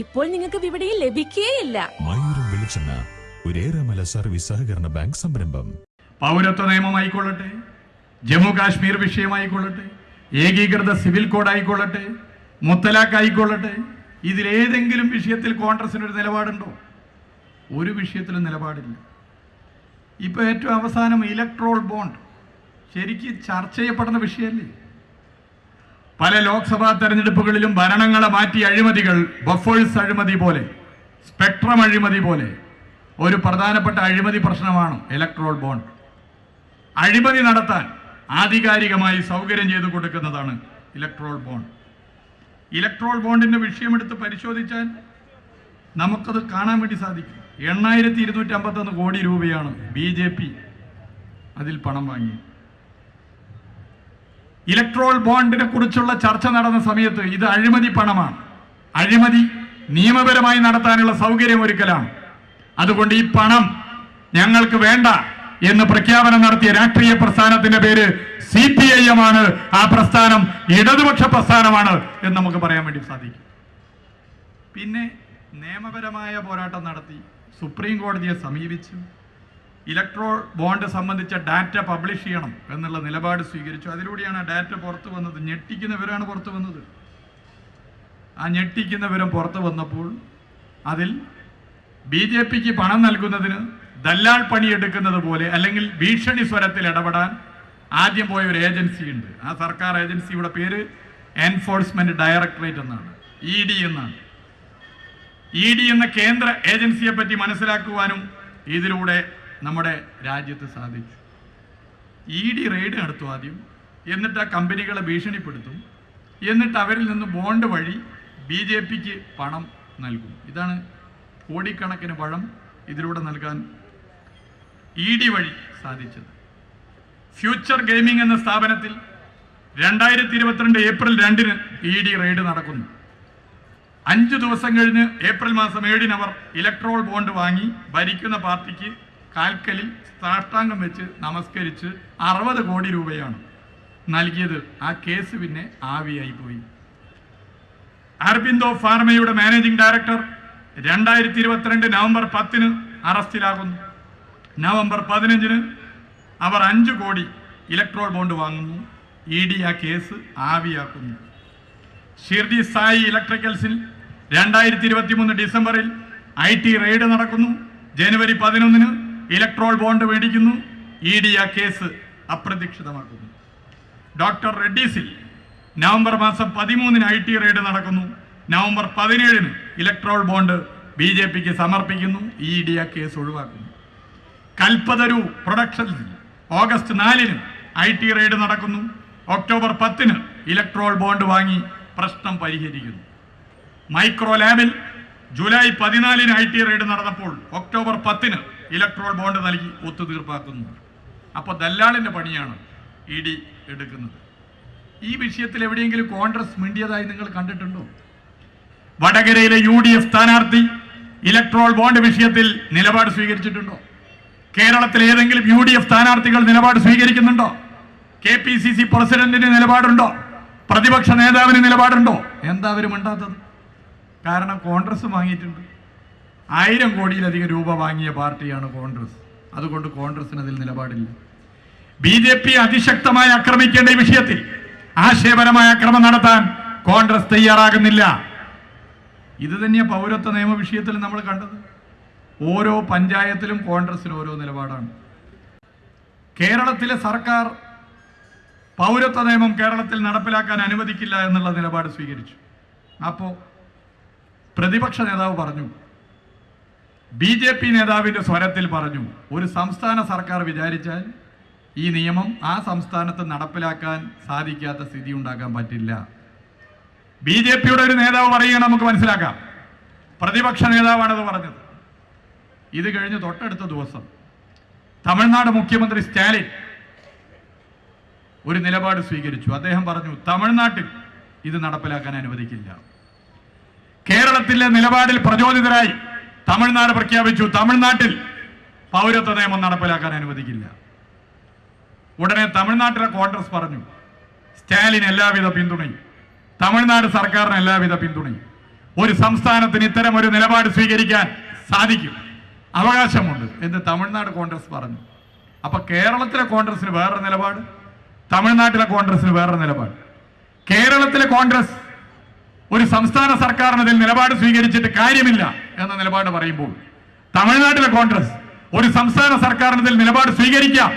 ഇപ്പോൾ നിങ്ങൾക്ക് വിപണിയിൽ ലഭിക്കുകയില്ല മയൂരം വെളിച്ചെണ്ണ ഒരേറെമല സർവീസ് സഹകരണ ബാങ്ക് സംരംഭം. പൗരത്വ നിയമമായിക്കൊള്ളട്ടെ ജമ്മു കാശ്മീർ വിഷയമായിക്കൊള്ളട്ടെ ഏകീകൃത സിവിൽ കോഡ് ആയിക്കൊള്ളട്ടെ മുത്തലാഖ് ആയിക്കൊള്ളട്ടെ ഇതിലേതെങ്കിലും വിഷയത്തിൽ കോൺഗ്രസിന് ഒരു നിലപാടുണ്ടോ? ഒരു വിഷയത്തിലും നിലപാടില്ല. ഇപ്പോൾ ഏറ്റവും അവസാനം ഇലക്ട്രോൾ ബോണ്ട് ശരിക്കും ചർച്ച ചെയ്യപ്പെടുന്ന വിഷയമല്ലേ? പല ലോക്സഭാ തെരഞ്ഞെടുപ്പുകളിലും ഭരണങ്ങളെ മാറ്റി അഴിമതികൾ ബഫേഴ്സ് അഴിമതി പോലെ സ്പെക്ട്രം അഴിമതി പോലെ ഒരു പ്രധാനപ്പെട്ട അഴിമതി പ്രശ്നമാണ് ഇലക്ട്രോൾ ബോണ്ട് അഴിമതി നടത്താൻ ആധികാരികമായി സൗകര്യം ചെയ്തു കൊടുക്കുന്നതാണ് ഇലക്ട്രോൾ ബോണ്ട് ഇലക്ട്രോൾ ബോണ്ടിന്റെ വിഷയമെടുത്ത് പരിശോധിച്ചാൽ നമുക്കത് കാണാൻ വേണ്ടി സാധിക്കും. എണ്ണായിരത്തി ഇരുന്നൂറ്റി അമ്പത്തൊന്ന് കോടി രൂപയാണ് ബി ജെ പി അതിൽ പണം വാങ്ങി ഇലക്ട്രോൾ ബോണ്ടിനെ കുറിച്ചുള്ള ചർച്ച നടന്ന സമയത്ത് ഇത് അഴിമതി പണമാണ്. അഴിമതി നിയമപരമായി നടത്താനുള്ള സൗകര്യം ഒരുക്കലാണ്. അതുകൊണ്ട് ഈ പണം ഞങ്ങൾക്ക് വേണ്ട എന്ന് പ്രഖ്യാപനം നടത്തിയ രാഷ്ട്രീയ പ്രസ്ഥാനത്തിന്റെ പേര് സി പി ഐ എം ആണ്. ആ പ്രസ്ഥാനം ഇടതുപക്ഷ പ്രസ്ഥാനമാണ് എന്ന് നമുക്ക് പറയാൻ വേണ്ടി സാധിക്കും. പിന്നെ നിയമപരമായ പോരാട്ടം നടത്തി സുപ്രീം കോടതിയെ സമീപിച്ചു. ഇലക്ട്രോ ബോണ്ട് സംബന്ധിച്ച ഡാറ്റ പബ്ലിഷ് ചെയ്യണം എന്നുള്ള നിലപാട് സ്വീകരിച്ചു. അതിലൂടെയാണ് ഡാറ്റ പുറത്തു വന്നത്. ഞെട്ടിക്കുന്നവരാണ് പുറത്തു വന്നത്. ആ ഞെട്ടിക്കുന്നവരും പുറത്തു വന്നപ്പോൾ അതിൽ ബി ജെ പിക്ക് പണം നൽകുന്നതിന് ദല്ലാൾ പണിയെടുക്കുന്നത് പോലെ അല്ലെങ്കിൽ ഭീഷണി സ്വരത്തിൽ ഇടപെടാൻ ആദ്യം പോയ ഒരു ഏജൻസി ഉണ്ട്. ആ സർക്കാർ ഏജൻസിയുടെ പേര് എൻഫോഴ്സ്മെന്റ് ഡയറക്ടറേറ്റ് എന്നാണ്. ഇ ഡി എന്നാണ്. ഇ ഡി എന്ന കേന്ദ്ര ഏജൻസിയെ പറ്റി മനസ്സിലാക്കുവാനും ഇതിലൂടെ നമ്മുടെ രാജ്യത്ത് സാധിച്ചു. ഇ ഡി റെയ്ഡ് നടത്തും ആദ്യം. എന്നിട്ട് ആ കമ്പനികളെ ഭീഷണിപ്പെടുത്തും. എന്നിട്ട് അവരിൽ നിന്ന് ബോണ്ട് വഴി ബി ജെ പിക്ക് പണം നൽകും. ഇതാണ് കോടിക്കണക്കിന് പണം ഇതിലൂടെ നൽകാൻ ഇ ഡി വഴി സാധിച്ചത്. ഫ്യൂച്ചർ ഗെയിമിംഗ് എന്ന സ്ഥാപനത്തിൽ രണ്ടായിരത്തി ഇരുപത്തിരണ്ട് ഏപ്രിൽ രണ്ടിന് ഇ ഡി റെയ്ഡ് നടക്കുന്നു. അഞ്ചു ദിവസം കഴിഞ്ഞ് ഏപ്രിൽ മാസം ഏഴിന് അവർ ഇലക്ട്രോൾ ബോണ്ട് വാങ്ങി ഭരിക്കുന്ന പാർട്ടിക്ക് കാൽക്കലിൽ സാഷ്ടാംഗം വെച്ച് നമസ്കരിച്ച് അറുപത് കോടി രൂപയാണ് നൽകിയത്. ആ കേസ് പിന്നെ ആവിയായി പോയി. അർബിന്ദോ ഫാർമയുടെ മാനേജിംഗ് ഡയറക്ടർ രണ്ടായിരത്തി ഇരുപത്തിരണ്ട് നവംബർ പത്തിന് അറസ്റ്റിലാകുന്നു. നവംബർ പതിനഞ്ചിന് അവർ അഞ്ച് കോടി ഇലക്ട്രോൾ ബോണ്ട് വാങ്ങുന്നു. ഇ ഡി ആ കേസ് ആവിയാക്കുന്നു. ഷിർഡി സായി ഇലക്ട്രിക്കൽസിൽ രണ്ടായിരത്തി ഇരുപത്തി മൂന്ന് ഡിസംബറിൽ ഐ ടി റെയ്ഡ് നടക്കുന്നു. ജനുവരി പതിനൊന്നിന് ഇലക്ട്രോൾ ബോണ്ട് മേടിക്കുന്നു ഇ ഡി ആ കേസ് അപ്രതീക്ഷിതമാക്കുന്നു. ഡോക്ടർ റെഡ്ഡീസിൽ നവംബർ മാസം പതിമൂന്നിന് ഐ ടി റെയ്ഡ് നടക്കുന്നു. നവംബർ പതിനേഴിന് ഇലക്ട്രോൾ ബോണ്ട് ബി ജെ പിക്ക് സമർപ്പിക്കുന്നു ഇ ഡി ആ കേസ് ഒഴിവാക്കുന്നു. കൽപ്പതരു പ്രൊഡക്ഷൻസിൽ ഓഗസ്റ്റ് നാലിന് ഐ ടി റെയ്ഡ് നടക്കുന്നു. ഒക്ടോബർ പത്തിന് ഇലക്ട്രോൾ ബോണ്ട് വാങ്ങി പ്രശ്നം പരിഹരിക്കുന്നു. മൈക്രോ ലാബിൽ ജൂലൈ പതിനാലിന് ഐ ടി റെയ്ഡ് നടന്നപ്പോൾ ഒക്ടോബർ പത്തിന് ഇലക്ട്രോൾ ബോണ്ട് നൽകി ഒത്തുതീർപ്പാക്കുന്നു. അപ്പോൾ ദല്ലാളിന്റെ പണിയാണ് ഇ ഡി എടുക്കുന്നത്. ഈ വിഷയത്തിൽ എവിടെയെങ്കിലും കോൺഗ്രസ് മിണ്ടിയതായി നിങ്ങൾ കണ്ടിട്ടുണ്ടോ? വടകരയിലെ യു ഡി എഫ് സ്ഥാനാർത്ഥി ഇലക്ട്രോൾ ബോണ്ട് വിഷയത്തിൽ നിലപാട് സ്വീകരിച്ചിട്ടുണ്ടോ? കേരളത്തിലെ ഏതെങ്കിലും യു ഡി എഫ് സ്ഥാനാർത്ഥികൾ നിലപാട് സ്വീകരിക്കുന്നുണ്ടോ? കെ പി സി സി പ്രസിഡന്റിന് നിലപാടുണ്ടോ? പ്രതിപക്ഷ നേതാവിന് നിലപാടുണ്ടോ? എന്താ അവരും ഉണ്ടാത്തത് കാരണം കോൺഗ്രസ് വാങ്ങിയിട്ടുണ്ട്. ആയിരം കോടിയിലധികം രൂപ വാങ്ങിയ പാർട്ടിയാണ് കോൺഗ്രസ്. അതുകൊണ്ട് കോൺഗ്രസിന് അതിൽ നിലപാടില്ല. ബി ജെ പി അതിശക്തമായി ആക്രമിക്കേണ്ട ഈ വിഷയത്തിൽ ആശയപരമായ അക്രമം നടത്താൻ കോൺഗ്രസ് തയ്യാറാകുന്നില്ല. ഇത് തന്നെ പൗരത്വ നിയമ വിഷയത്തിൽ നമ്മൾ കണ്ടത്. ഓരോ പഞ്ചായത്തിലും കോൺഗ്രസിന് ഓരോ നിലപാടാണ്. കേരളത്തിലെ സർക്കാർ പൗരത്വ നിയമം കേരളത്തിൽ നടപ്പിലാക്കാൻ അനുവദിക്കില്ല എന്നുള്ള നിലപാട് സ്വീകരിച്ചു. അപ്പോൾ പ്രതിപക്ഷ നേതാവ് പറഞ്ഞു ബി ജെ പി നേതാവിന്റെ സ്വരത്തിൽ പറഞ്ഞു ഒരു സംസ്ഥാന സർക്കാർ വിചാരിച്ചാൽ ഈ നിയമം ആ സംസ്ഥാനത്ത് നടപ്പിലാക്കാൻ സാധിക്കാത്ത സ്ഥിതി ഉണ്ടാക്കാൻ പറ്റില്ല. ബി ജെ പിയുടെ ഒരു നേതാവ് പറയുക നമുക്ക് മനസ്സിലാക്കാം. പ്രതിപക്ഷ നേതാവാണത് പറഞ്ഞത്. ഇത് കഴിഞ്ഞ് തൊട്ടടുത്ത ദിവസം തമിഴ്നാട് മുഖ്യമന്ത്രി സ്റ്റാലിൻ ഒരു നിലപാട് സ്വീകരിച്ചു. അദ്ദേഹം പറഞ്ഞു തമിഴ്നാട്ടിൽ ഇത് നടപ്പിലാക്കാൻ അനുവദിക്കില്ല. കേരളത്തിലെ നിലപാടിൽ പ്രചോദിതരായി തമിഴ്നാട് പ്രഖ്യാപിച്ചു. തമിഴ്നാട്ടിൽ പൗരത്വ നിയമം നടപ്പിലാക്കാൻ അനുവദിക്കില്ല. ഉടനെ തമിഴ്നാട്ടിലെ കോൺഗ്രസ് പറഞ്ഞു സ്റ്റാലിൻ എല്ലാവിധ പിന്തുണയും തമിഴ്നാട് സർക്കാരിന് എല്ലാവിധ പിന്തുണയും. ഒരു സംസ്ഥാനത്തിന് ഇത്തരം ഒരു നിലപാട് സ്വീകരിക്കാൻ സാധിക്കും. അവകാശമുണ്ട് എന്ന് തമിഴ്നാട് കോൺഗ്രസ് പറഞ്ഞു. അപ്പൊ കേരളത്തിലെ കോൺഗ്രസിന് വേറൊരു നിലപാട്? തമിഴ്നാട്ടിലെ കോൺഗ്രസിന് വേറൊരു നിലപാട്? കേരളത്തിലെ കോൺഗ്രസ് ഒരു സംസ്ഥാന സർക്കാരിനതിൽ നിലപാട് സ്വീകരിച്ചിട്ട് കാര്യമില്ല എന്ന നിലപാട് പറയുമ്പോൾ തമിഴ്നാട്ടിലെ കോൺഗ്രസ് ഒരു സംസ്ഥാന സർക്കാരിനതിൽ നിലപാട് സ്വീകരിക്കാം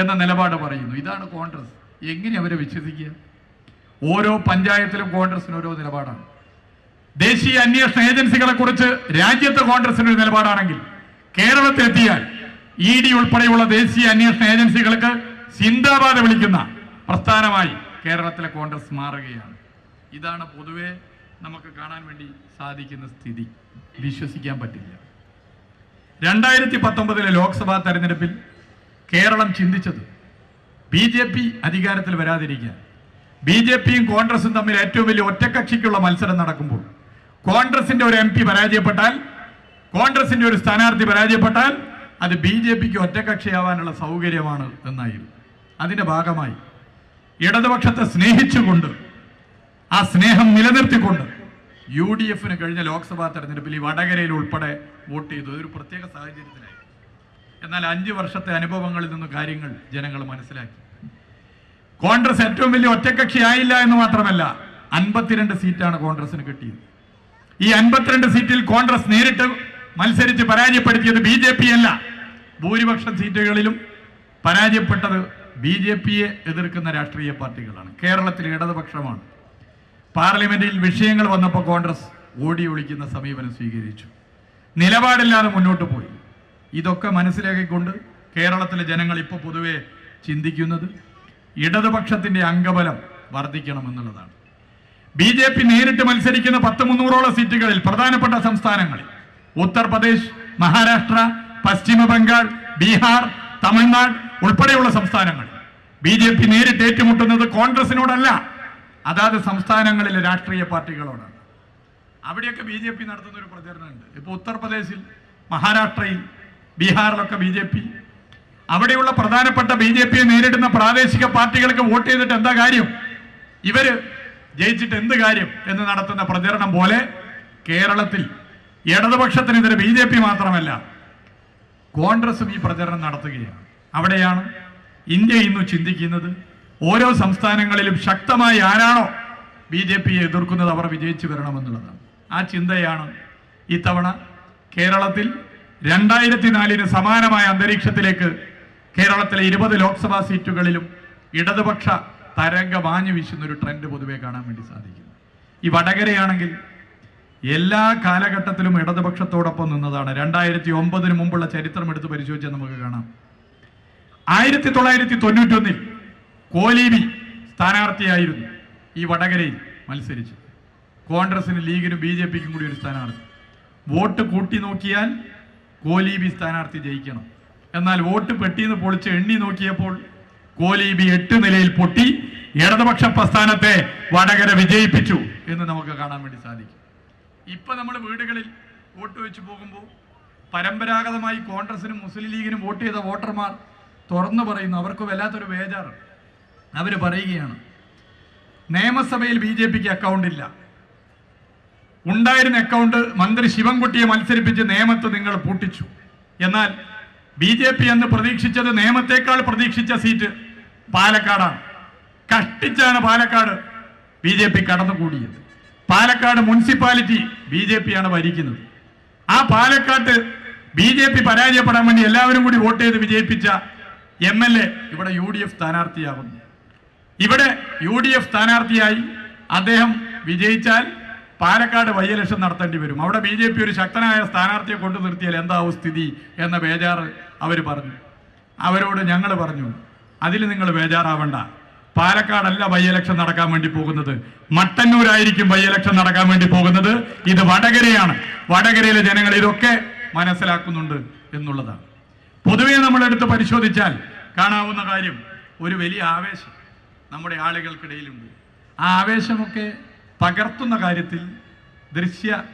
എന്ന നിലപാട് പറയുന്നു. ഇതാണ് കോൺഗ്രസ്. എങ്ങനെ അവരെ വിശ്വസിക്കുക? ഓരോ പഞ്ചായത്തിലും കോൺഗ്രസിന് ഓരോ നിലപാടാണ്. ദേശീയ അന്വേഷണ ഏജൻസികളെ കുറിച്ച് രാജ്യത്തെ കോൺഗ്രസിന് ഒരു നിലപാടാണെങ്കിൽ കേരളത്തിലെത്തിയാൽ ഇ ഡി ഉൾപ്പെടെയുള്ള ദേശീയ അന്വേഷണ ഏജൻസികൾക്ക് സിന്ദാബാദ് വിളിക്കുന്ന പ്രസ്ഥാനമായി കേരളത്തിലെ കോൺഗ്രസ് മാറുകയാണ്. ഇതാണ് പൊതുവെ നമുക്ക് കാണാൻ വേണ്ടി സാധിക്കുന്ന സ്ഥിതി വിശ്വസിക്കാൻ പറ്റില്ല. രണ്ടായിരത്തി പത്തൊമ്പതിലെ ലോക്സഭാ തെരഞ്ഞെടുപ്പിൽ കേരളം ചിന്തിച്ചത് ബി ജെ പി അധികാരത്തിൽ വരാതിരിക്കാൻ. ബി ജെ പിയും കോൺഗ്രസും തമ്മിൽ ഏറ്റവും വലിയ ഒറ്റക്കക്ഷിക്കുള്ള മത്സരം നടക്കുമ്പോൾ കോൺഗ്രസിന്റെ ഒരു എം പി പരാജയപ്പെട്ടാൽ കോൺഗ്രസിന്റെ ഒരു സ്ഥാനാർത്ഥി പരാജയപ്പെട്ടാൽ അത് ബി ജെ പിക്ക് ഒറ്റക്കക്ഷിയാവാനുള്ള സൗകര്യമാണ് എന്നായിരുന്നു. അതിന്റെ ഭാഗമായി ഇടതുപക്ഷത്തെ സ്നേഹിച്ചുകൊണ്ട് ആ സ്നേഹം നിലനിർത്തിക്കൊണ്ട് യു ഡി എഫിന് കഴിഞ്ഞ ലോക്സഭാ തെരഞ്ഞെടുപ്പിൽ ഈ വടകരയിൽ ഉൾപ്പെടെ വോട്ട് ചെയ്തു. ഒരു പ്രത്യേക സാഹചര്യത്തിലായി. എന്നാൽ അഞ്ച് വർഷത്തെ അനുഭവങ്ങളിൽ നിന്ന് കാര്യങ്ങൾ ജനങ്ങൾ മനസ്സിലാക്കി. കോൺഗ്രസ് ഏറ്റവും വലിയ ഒറ്റക്കക്ഷി ആയില്ല എന്ന് മാത്രമല്ല അൻപത്തിരണ്ട് സീറ്റാണ് കോൺഗ്രസിന് കിട്ടിയത്. ഈ അൻപത്തിരണ്ട് സീറ്റിൽ കോൺഗ്രസ് നേരിട്ട് മത്സരിച്ച് പരാജയപ്പെടുത്തിയത് ബി ജെ പി അല്ല. ഭൂരിപക്ഷം സീറ്റുകളിലും പരാജയപ്പെട്ടത് ബി ജെ പിയെ എതിർക്കുന്ന രാഷ്ട്രീയ പാർട്ടികളാണ്. കേരളത്തിലെ ഇടതുപക്ഷമാണ്. പാർലമെന്റിൽ വിഷയങ്ങൾ വന്നപ്പോൾ കോൺഗ്രസ് ഓടി ഒളിക്കുന്ന സമീപനം സ്വീകരിച്ചു. നിലപാടില്ലാതെ മുന്നോട്ട് പോയി. ഇതൊക്കെ മനസ്സിലാക്കിക്കൊണ്ട് കേരളത്തിലെ ജനങ്ങൾ ഇപ്പോൾ പൊതുവെ ചിന്തിക്കുന്നത് ഇടതുപക്ഷത്തിന്റെ അംഗബലം വർദ്ധിക്കണമെന്നുള്ളതാണ്. ബി ജെ പി നേരിട്ട് മത്സരിക്കുന്ന പത്ത് മുന്നൂറോളം സീറ്റുകളിൽ പ്രധാനപ്പെട്ട സംസ്ഥാനങ്ങളിൽ ഉത്തർപ്രദേശ് മഹാരാഷ്ട്ര പശ്ചിമ ബംഗാൾ ബീഹാർ തമിഴ്നാട് ഉൾപ്പെടെയുള്ള സംസ്ഥാനങ്ങൾ ബി നേരിട്ട് ഏറ്റുമുട്ടുന്നത് കോൺഗ്രസിനോടല്ല. അതാത് സംസ്ഥാനങ്ങളിലെ രാഷ്ട്രീയ പാർട്ടികളോടാണ്. അവിടെയൊക്കെ ബി ജെ പി നടത്തുന്ന ഒരു പ്രചരണമുണ്ട്. ഇപ്പോൾ ഉത്തർപ്രദേശിൽ മഹാരാഷ്ട്രയിൽ ബീഹാറിലൊക്കെ ബി ജെ പി. അവിടെയുള്ള പ്രധാനപ്പെട്ട ബി ജെ പിയെ നേരിടുന്ന പ്രാദേശിക പാർട്ടികൾക്ക് വോട്ട് ചെയ്തിട്ട് എന്താ കാര്യം? ഇവർ ജയിച്ചിട്ട് എന്ത് കാര്യം എന്ന് നടത്തുന്ന പ്രചരണം പോലെ കേരളത്തിൽ ഇടതുപക്ഷത്തിനെതിരെ ബി ജെ പി മാത്രമല്ല കോൺഗ്രസും ഈ പ്രചരണം നടത്തുകയാണ്. അവിടെയാണ് ഇന്ത്യ ഇന്ന് ചിന്തിക്കുന്നത് ഓരോ സംസ്ഥാനങ്ങളിലും ശക്തമായി ആരാണോ ബി ജെ പിയെ എതിർക്കുന്നത് അവർ വിജയിച്ചു വരണമെന്നുള്ളതാണ്. ആ ചിന്തയാണ് ഇത്തവണ കേരളത്തിൽ രണ്ടായിരത്തി നാലിന് സമാനമായ അന്തരീക്ഷത്തിലേക്ക് കേരളത്തിലെ ഇരുപത് ലോക്സഭാ സീറ്റുകളിലും ഇടതുപക്ഷ തരംഗ മാഞ്ഞു വീശുന്ന ഒരു ട്രെൻഡ് പൊതുവെ കാണാൻ വേണ്ടി സാധിക്കുന്നു. ഈ വടകരയാണെങ്കിൽ എല്ലാ കാലഘട്ടത്തിലും ഇടതുപക്ഷത്തോടൊപ്പം നിന്നതാണ്. രണ്ടായിരത്തി ഒമ്പതിന് മുമ്പുള്ള ചരിത്രം എടുത്ത് പരിശോധിച്ചാൽ നമുക്ക് കാണാം. ആയിരത്തി തൊള്ളായിരത്തി തൊണ്ണൂറ്റൊന്നിൽ കോലീബി സ്ഥാനാർത്ഥിയായിരുന്നു ഈ വടകരയിൽ മത്സരിച്ചു. കോൺഗ്രസിനും ലീഗിനും ബി ജെ പിക്കും കൂടി ഒരു സ്ഥാനാർത്ഥി. വോട്ട് കൂട്ടി നോക്കിയാൽ കോലീബി സ്ഥാനാർത്ഥി ജയിക്കണം. എന്നാൽ വോട്ട് പെട്ടിന്ന് പൊളിച്ച് എണ്ണി നോക്കിയപ്പോൾ കോലീബി എട്ട് നിലയിൽ പൊട്ടി ഇടതുപക്ഷ പ്രസ്ഥാനത്തെ വടകര വിജയിപ്പിച്ചു എന്ന് നമുക്ക് കാണാൻ വേണ്ടി സാധിക്കും. ഇപ്പൊ നമ്മൾ വീടുകളിൽ വോട്ട് വെച്ച് പോകുമ്പോൾ പരമ്പരാഗതമായി കോൺഗ്രസിനും മുസ്ലിം ലീഗിനും വോട്ട് ചെയ്ത വോട്ടർമാർ തുറന്നു പറയുന്നു. അവർക്ക് വല്ലാത്തൊരു ബേജാറ് അവർ പറയുകയാണ് നിയമസഭയിൽ ബി ജെ പിക്ക് അക്കൗണ്ട് ഇല്ല. ഉണ്ടായിരുന്ന അക്കൗണ്ട് മന്ത്രി ശിവൻകുട്ടിയെ മത്സരിപ്പിച്ച് നിയമത്ത് നിങ്ങൾ പൂട്ടിച്ചു. എന്നാൽ ബി ജെ പി എന്ന് പ്രതീക്ഷിച്ചത് നിയമത്തെക്കാൾ പ്രതീക്ഷിച്ച സീറ്റ് പാലക്കാടാണ്. കഷ്ടിച്ചാണ് Palakkad B J P കടന്നുകൂടിയത്. Palakkad municipality B J P ആണ് ഭരിക്കുന്നത്. ആ പാലക്കാട്ട് ബി ജെ പി പരാജയപ്പെടാൻ വേണ്ടി എല്ലാവരും കൂടി വോട്ട് ചെയ്ത് വിജയിപ്പിച്ച എം എൽ എ ഇവിടെ യു ഡി എഫ് സ്ഥാനാർത്ഥിയാകുന്നു. ഇവിടെ യു ഡി എഫ് സ്ഥാനാർത്ഥിയായി അദ്ദേഹം വിജയിച്ചാൽ പാലക്കാട് വൈ ഇലക്ഷൻ നടത്തേണ്ടി വരും. അവിടെ ബി ജെ പി ഒരു ശക്തനായ സ്ഥാനാർത്ഥിയെ കൊണ്ടു നിർത്തിയാൽ എന്താവും സ്ഥിതി എന്ന ബേജാറ് അവർ പറഞ്ഞു. അവരോട് ഞങ്ങൾ പറഞ്ഞു അതിൽ നിങ്ങൾ ബേജാറാവണ്ട. പാലക്കാടല്ല വൈ ഇലക്ഷൻ നടക്കാൻ വേണ്ടി പോകുന്നത്. മട്ടന്നൂരായിരിക്കും വൈ ഇലക്ഷൻ നടക്കാൻ വേണ്ടി പോകുന്നത്. ഇത് വടകരയാണ്. വടകരയിലെ ജനങ്ങൾ ഇതൊക്കെ മനസ്സിലാക്കുന്നുണ്ട് എന്നുള്ളതാണ്. പൊതുവെ നമ്മളെടുത്ത് പരിശോധിച്ചാൽ കാണാവുന്ന കാര്യം ഒരു വലിയ ആവേശം. നമ്മുടെ ആളുകൾക്കിടയിലുണ്ട്. ആ ആവേശമൊക്കെ പകർത്തുന്ന കാര്യത്തിൽ ദൃശ്യ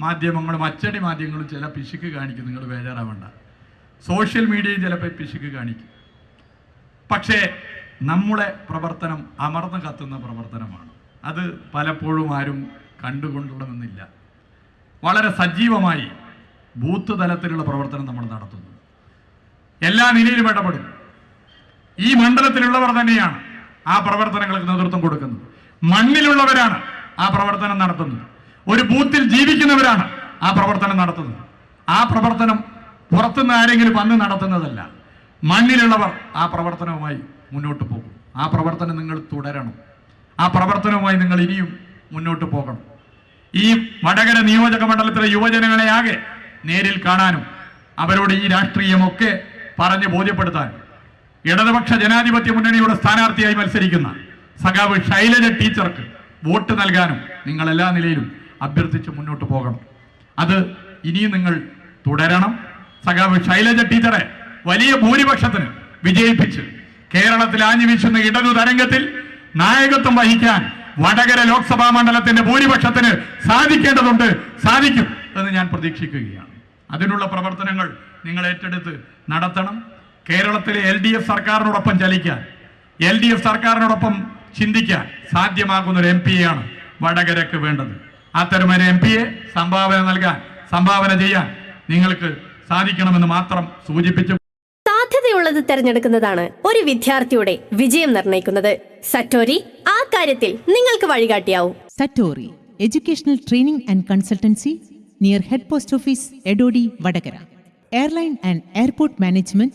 മാധ്യമങ്ങളും അച്ചടി മാധ്യമങ്ങളും ചില പിശുക്ക് കാണിക്കും. നിങ്ങൾ ബേജാറാവണ്ട. സോഷ്യൽ മീഡിയയും ചിലപ്പോൾ പിശുക്ക് കാണിക്കും. പക്ഷേ നമ്മുടെ പ്രവർത്തനം അമർന്നു കത്തുന്ന പ്രവർത്തനമാണ്. അത് പലപ്പോഴും ആരും കണ്ടുകൊള്ളണമെന്നില്ല വളരെ സജീവമായി ബൂത്ത് തലത്തിലുള്ള പ്രവർത്തനം നമ്മൾ നടത്തുന്നു. എല്ലാ നിലയിലും ഇടപെടും. ഈ മണ്ഡലത്തിലുള്ളവർ തന്നെയാണ്. ആ പ്രവർത്തനങ്ങൾക്ക് നേതൃത്വം കൊടുക്കുന്നത് മണ്ണിലുള്ളവരാണ് ആ പ്രവർത്തനം നടത്തുന്നത്. ഒരു ബൂത്തിൽ ജീവിക്കുന്നവരാണ് ആ പ്രവർത്തനം നടത്തുന്നത്. ആ പ്രവർത്തനം പുറത്തുനിന്ന് ആരെങ്കിലും വന്ന് നടത്തുന്നതല്ല. മണ്ണിലുള്ളവർ ആ പ്രവർത്തനവുമായി മുന്നോട്ട് പോകും. ആ പ്രവർത്തനം നിങ്ങൾ തുടരണം. ആ പ്രവർത്തനവുമായി നിങ്ങൾ ഇനിയും മുന്നോട്ട് പോകണം. ഈ വടകര നിയോജക മണ്ഡലത്തിലെ യുവജനങ്ങളെ ആകെ നേരിൽ കാണാനും അവരോട് ഈ രാഷ്ട്രീയമൊക്കെ പറഞ്ഞ് ബോധ്യപ്പെടുത്താനും ഇടതുപക്ഷ ജനാധിപത്യ മുന്നണിയുടെ സ്ഥാനാർത്ഥിയായി മത്സരിക്കുന്ന സഖാവ് ശൈലജ ടീച്ചർക്ക് വോട്ട് നൽകാനും നിങ്ങൾ എല്ലാ നിലയിലും അഭ്യർത്ഥിച്ച് മുന്നോട്ട് പോകണം. അത് ഇനിയും നിങ്ങൾ തുടരണം. സഖാവ് ശൈലജ ടീച്ചറെ വലിയ ഭൂരിപക്ഷത്തിന് വിജയിപ്പിച്ച് കേരളത്തിൽ ആഞ്ഞു വീശുന്ന ഇടതു തരംഗത്തിൽ നായകത്വം വഹിക്കാൻ വടകര ലോക്സഭാ മണ്ഡലത്തിന്റെ ഭൂരിപക്ഷത്തിന് സാധിക്കേണ്ടതുണ്ട് സാധിക്കും എന്ന് ഞാൻ പ്രതീക്ഷിക്കുകയാണ്. അതിനുള്ള പ്രവർത്തനങ്ങൾ നിങ്ങൾ ഏറ്റെടുത്ത് നടത്തണം. കേരളത്തിലെ എൽ ഡി എഫ് സർക്കാരിനോടൊപ്പം ചലിക്കാൻ എൽ ഡി എഫ് സർക്കാരിനോടൊപ്പം ചിന്തിക്കാൻ സാധ്യമാകുന്ന ഒരു എം പിയെയാണ് വടകരക്ക് വേണ്ടത്. അത്തരമൊരു എം പിയെ സംഭാവന നൽകാൻ സംഭാവന ചെയ്യാൻ നിങ്ങൾക്ക് സാധിക്കണമെന്ന് മാത്രം സൂചിപ്പിച്ചു. സാധ്യതയുള്ളത് തിരഞ്ഞെടുക്കുന്നതാണ് ഒരു വിദ്യാർത്ഥിയുടെ വിജയം നിർണയിക്കുന്നത്. സറ്റോരി ആ കാര്യത്തിൽ നിങ്ങൾക്ക് വഴികാട്ടിയാവും. Satori educational training and consultancy near head post office Edodi Vadakara. Airline and airport Management,